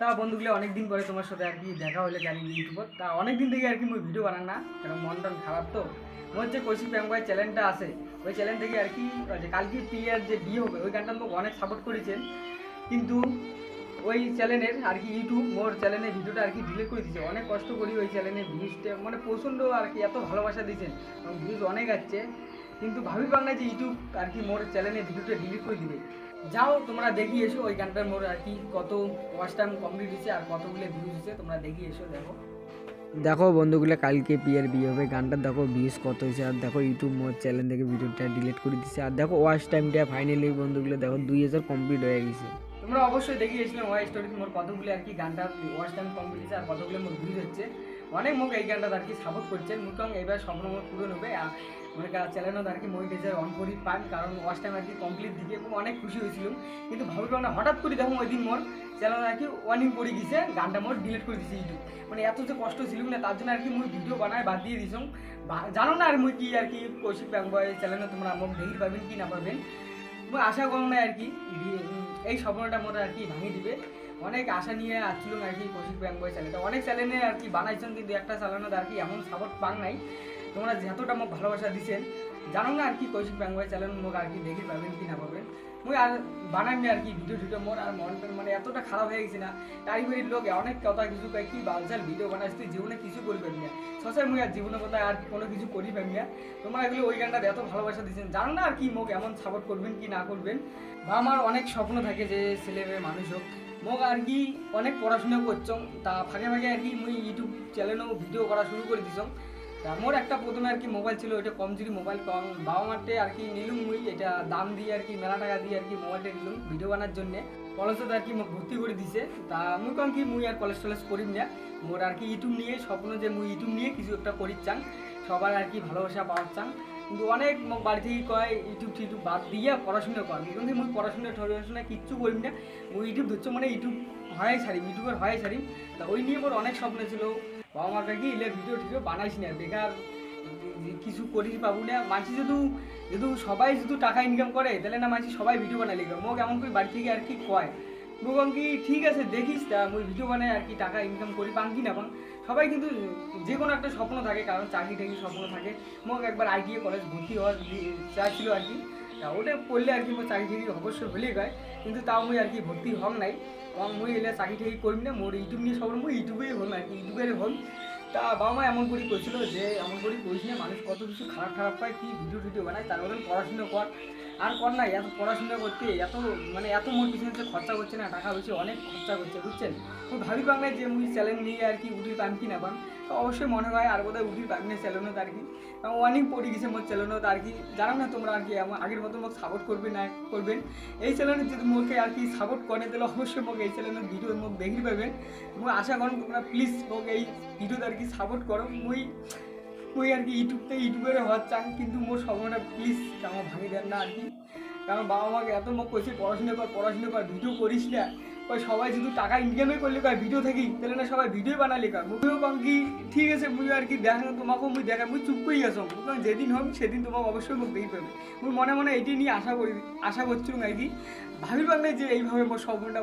তা বন্ধুগুলো অনেক দিন পরে তোমার সাথে আর কি দেখা হলে জানি ইউটিউবত তা অনেক দিন থেকে আর কি মুই ভিডিও বানান না, কারণ মন টন খারাপ তো। মোর যে কৌশিক প্যাঙ্গাই চ্যানেলটা আছে। ওই চ্যানেল থেকে আর কি, ওই যে কালকে প্রিয়ার যে বিয়ে হবে, ওই গানটা মোক অনেক সাপোর্ট করেছেন। কিন্তু ওই চ্যানেলের আর কি ইউটিউব মোর চ্যানেলের ভিডিওটা আর কি ডিলিট করে দিয়েছে। অনেক কষ্ট করি ওই চ্যানেলের ভিউজটা মানে প্রচণ্ড আর কি এত ভালোবাসা দিয়েছেন। এবং ভিউজ অনেক আসছে। কিন্তু ভাবি পাং না যে ইউটিউব আর কি মোর চ্যানেলের ভিডিওটা ডিলিট করে দিবে যাও তোমরা দেখি এসো ওই গানটার মোর আর কি কত ওয়াচ টাইম কমপ্লিট হয়েছে আর কতগুলো ভিউজ হয়েছে তোমরা দেখি এসো দেখো। দেখো বন্ধুগুলো কালকে বিয়ের বিয়ে হবে গানটা দেখো ভিউজ কত হয়েছে আর দেখো ইউটিউব মোর চ্যানেল থেকে ভিডিওটা ডিলিট করে দিচ্ছে আর দেখো ওয়াচ টাইমটা ফাইনালি বন্ধুগুলো দেখো দুই হাজার কমপ্লিট হয়ে গেছে। তোমরা অবশ্যই দেখি এসেছিলাম ওয়াই স্টোরি মোর কতগুলো আর কি গানটা ওয়াচ টাইম কমপ্লিট হয়েছে আর কতগুলো মোর ভিউজ হচ্ছে। অনেক মুখ এই গানটা আর কি সাপোর্ট করছেন? মুখং এবার মোর পূরণ হবে। আর মানে চ্যানেলও আর কি মনিটাইজার অন করি পান, কারণ ওয়াচ টাইম আর কি কমপ্লিট দিকে এবং অনেক খুশি হয়েছিলাম। কিন্তু ভাবলাম না, হঠাৎ করে দেখো ওই দিন মোর চ্যানেল আর কি ওয়ার্নিং পড়ে গেছে, গানটা মোর ডিলিট করে দিয়েছে ইউটিউব মানে এত যে কষ্ট ছিল না, তার জন্য আর কি মুই ভিডিও বানায় বাদ দিয়ে দিছম জানো না আর মুই কি আর কি কৌশিক ব্যাংক বয় চ্যানেলে তোমরা মোক দেখি পাবেন কি না পাবেন? মুই আশা করো না আর কি, এই স্বপ্নটা মোটা আর কি ভাঙিয়ে দিবে। অনেক আশা নিয়ে আসছিলাম আর কি কৌশিক ব্যাংক বয় চ্যানেলটা অনেক চ্যানেলে আর কি বানাইছেন কিন্তু একটা চ্যানেলে আর কি এমন সাপোর্ট পান নাই। তোমরা যতটা মোক ভালোবাসা দিছেন, জানো না আর কি কৌশিক ব্যাংক বয় চ্যানেল মোক আর কি দেখি পাবেন কি না পাবেন। মুই আর বানাইনি আর কি ভিডিও টিডিও মোর আর মন মানে এতটা খারাপ হয়ে গেছে না। বাড়ির লোক অনেক কথা কিছু কয়, কি বালচাল ভিডিও বানাইস তুই জীবনে কিছু করবেন না। সসাই মুই আর জীবনের কথা আর কোনো কিছু করি পাবি না। তোমরা এগুলো ওই গানটা এত ভালোবাসা দিচ্ছেন জানো না আর কি মোক এমন সাপোর্ট করবেন কি না করবেন? বা আমার অনেক স্বপ্ন থাকে যে ছেলে মেয়ে মানুষ হোক মোক আর কি অনেক পড়াশোনা করছম তা ফাঁকে ফাঁকে আর কি মুই ইউটিউব চ্যানেলেও ভিডিও করা শুরু করে দিছম তা মোর একটা প্রথমে আর কি মোবাইল ছিল, ওইটা কমজোরি মোবাইল কম বাবা মারতে আর কি নিলুম মুই। এটা দাম দিয়ে আর কি, মেলা টাকা দিয়ে আর কি মোবাইলটা নিলুম ভিডিও বানার জন্যে। কলেজে আর কি মোক ভর্তি করে দিছে। তা মুই কম কি মুই আর কলেজ টলেজ করিম না। মোর আর কি ইউটিউব নিয়ে স্বপ্ন যে মুই ইউটিউব নিয়ে কিছু একটা করির চাং সবার আর কি ভালোবাসা পাওয়ার চাং কিন্তু অনেক বাড়ি থেকে কয়, ইউটিউব টিউটিউব বাদ দিয়ে পড়াশোনা কর। কিন্তু মুই পড়াশোনা টড়াশোনা কিচ্ছু করিম না। মুই ইউটিউব ধরছো মানে ইউটিউব হয় ছাড়িম ইউটিউবার হয় ছাড়িম তা ওই নিয়ে মোর অনেক স্বপ্ন ছিল। বাবা মার কাছে ইলে ভিডিও টিডিও বানাইস না, বেকার কিছু করিস পাবো না। মানসি যদি যেহেতু সবাই যদি টাকা ইনকাম করে, তাহলে না মানসি সবাই ভিডিও বানাই লিখবে মোক এমন করে বাড়ি থেকে আর কি কয়? কি ঠিক আছে? দেখিস তা, মুই ভিডিও বানাই আর কি টাকা ইনকাম করি পান কি না পান সবাই কিন্তু যে কোনো একটা স্বপ্ন থাকে, কারণ চাকরি টাকরি স্বপ্ন থাকে। মোক একবার আইটিএ কলেজ ভর্তি হওয়ার চা ছিল আর কি। ওটা পড়লে আর কি মোট চাকরি টাকরি অবশ্যই হলেই হয়। কিন্তু তাও মুই আর কি ভর্তি হং নাই। এবং মুই এলে চাকরি টাকরি করিম না, মোর ইউটিউব নিয়ে সবার মুই ইউটিউবেই হল আর কি ইউটিউবের হল তা বাবা মা এমন করে করেছিল যে, এমন করে করিস মানুষ কত কিছু খারাপ খারাপ পায়, কি ভিডিও টিডিও বানায়, তার মতন পড়াশুনো কর। আর কর না, এত পড়াশোনা করতে এত মানে এত মোর পিছনে খরচা করছে না, টাকা বেশি অনেক খরচা করছে, বুঝছেন? তো ভাবি বাংলায় যে মুই চ্যালেঞ্জ নিয়ে আর কি উঠির পান কি না পান তো অবশ্যই মনে হয় আর বোধহয় উঠির পান না চ্যালেঞ্জও আর কি। অনেক পড়ে গেছে মোর চ্যালেঞ্জও আর কি। জানো না তোমরা আর কি আমার আগের মতো মোক সাপোর্ট করবে না, করবেন। এই চ্যানেলে যদি মোকে আর কি সাপোর্ট করে, তাহলে অবশ্যই মোক এই চ্যানেলের ভিডিও মোক দেখি পাবেন। মুই আশা করুন তোমরা প্লিজ মোক এই ভিডিওতে আর কি সাপোর্ট করো। মুই মুই আর কি ইউটিউবতে ইউটিউবের হওয়ার চান কিন্তু মোর স্বপ্নটা প্লিজ আমার ভাঙি দেন না আর কি। কারণ বাবা মাকে এত মোক কইছে, পড়াশোনা কর পড়াশোনা কর ভিডিও করিস না। ওই সবাই শুধু টাকা ইনকামে করলে কয় ভিডিও থাকি? তাহলে না সবাই ভিডিও বানালে কয়। মুইও কম কি, ঠিক আছে, মুই আর কি দেখা তোমাকেও মুই দেখা মুই চুপ করেই আসো কারণ যেদিন হোক সেদিন তোমাকে অবশ্যই মুখ দেখি পাবে মুই মনে মনে এটি নিয়ে আশা করি, আশা করছিলাম আর কি। ভাবি পারলে যে এইভাবে মোর স্বপ্নটা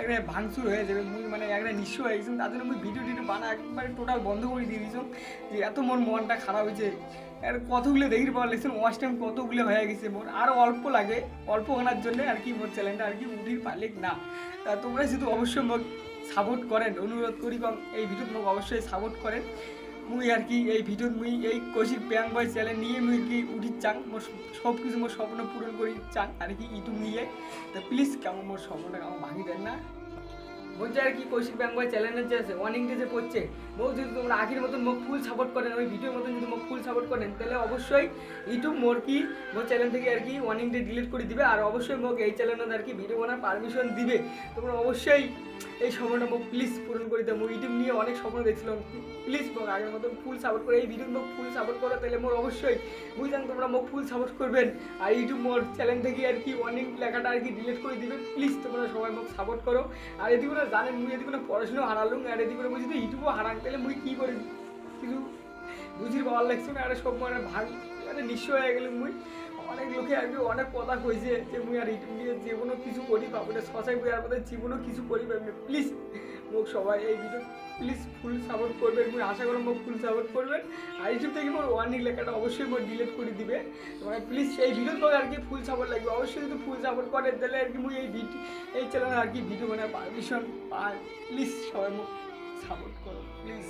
একটা ভাঙচুর হয়ে যাবে, মুই মানে একটা নিঃস্ব হয়ে গেছিলাম তার জন্য মুই ভিডিও টিডিও বানা একবারে টোটাল বন্ধ করে দিয়ে দিয়েছিলাম যে এত মোর মনটা খারাপ হয়েছে। আর কতগুলো দেখি পাওয়া লেগেছিল ওয়াচ টাইম কতগুলো হয়ে গেছে মোর। আরও অল্প লাগে, অল্প আনার জন্য আর কি মোর চ্যানেলটা আর কি উঠির পারলে না। তা তোমরা শুধু অবশ্যই মোক সাপোর্ট করেন, অনুরোধ করি কম এই ভিডিও মোক অবশ্যই সাপোর্ট করেন। মুই আর কি এই ভিডিওর মুই এই কৌশিক ব্যাং বয় চ্যানেল নিয়ে মুই কি উঠি চাং মোর সব কিছু মোর স্বপ্ন পূরণ করি চাং আর কি ইউটিউব নিয়ে তা প্লিজ কেমন মোর স্বপ্নটা কেমন ভাঙি দেন না। বলছে আর কি, কৌশিক ব্যাংক বয় চ্যানেলের যে আছে ওয়ার্নিং যে পড়ছে মোক যদি তোমরা আগের মতন মোক ফুল সাপোর্ট করেন, ওই ভিডিওর মতন যদি মোক ফুল সাপোর্ট করেন, তাহলে অবশ্যই ইউটিউব মোর কি, মোর চ্যানেল থেকে আর কি ওয়ার্নিং ডে ডিলিট করে দিবে। আর অবশ্যই মোক এই চ্যানেলের আর কি ভিডিও বানার পারমিশন দিবে। তোমরা অবশ্যই এই সময়টা মোক প্লিজ পূরণ করে দেবো ইউটিউব নিয়ে অনেক স্বপ্ন দেখছিলাম। প্লিজ মোক আগের মতন ফুল সাপোর্ট করে, এই ভিডিও মোক ফুল সাপোর্ট করো, তাহলে মোর অবশ্যই বুঝলাম তোমরা মোক ফুল সাপোর্ট করবেন। আর ইউটিউব মোর চ্যানেল থেকে আর কি ওয়ার্নিং লেখাটা আর কি ডিলিট করে দিবে। প্লিজ তোমরা সবাই মোক সাপোর্ট করো। আর এদিকে জানেন মুই এদিকে করে পড়াশোনা হারালুম আর এদিকে করে বুঝি তো ইউটিউবও হারাক তাহলে মুই কি করি কিছু বুঝির ভালো লাগছে না, আরে সব মানে ভাগ মানে নিঃস্ব হয়ে গেলাম মুই। অনেক লোকে আমি অনেক কথা কইছে যে মুই আর ইউটিউব দিয়ে যে কোনো কিছু করি পাবো না শশাই মুই আর জীবনও কিছু করি পাবি প্লিজ মোক সবাই এই ভিডিও প্লিজ ফুল সাপোর্ট করবেন মুই আশা করি মোক ফুল সাপোর্ট করবেন। আর ইউটিউব থেকে মোর ওয়ার্নিং লেখাটা অবশ্যই মোর ডিলিট করে দিবে। মানে প্লিজ এই ভিডিও তো আর কি ফুল সাপোর্ট লাগবে। অবশ্যই যদি ফুল সাপোর্ট করে দিলে আর কি মুই এই ভিডিও এই চ্যানেল আর কি ভিডিও মানে পারমিশন পাই প্লিজ সবাই মোক সাপোর্ট করো প্লিজ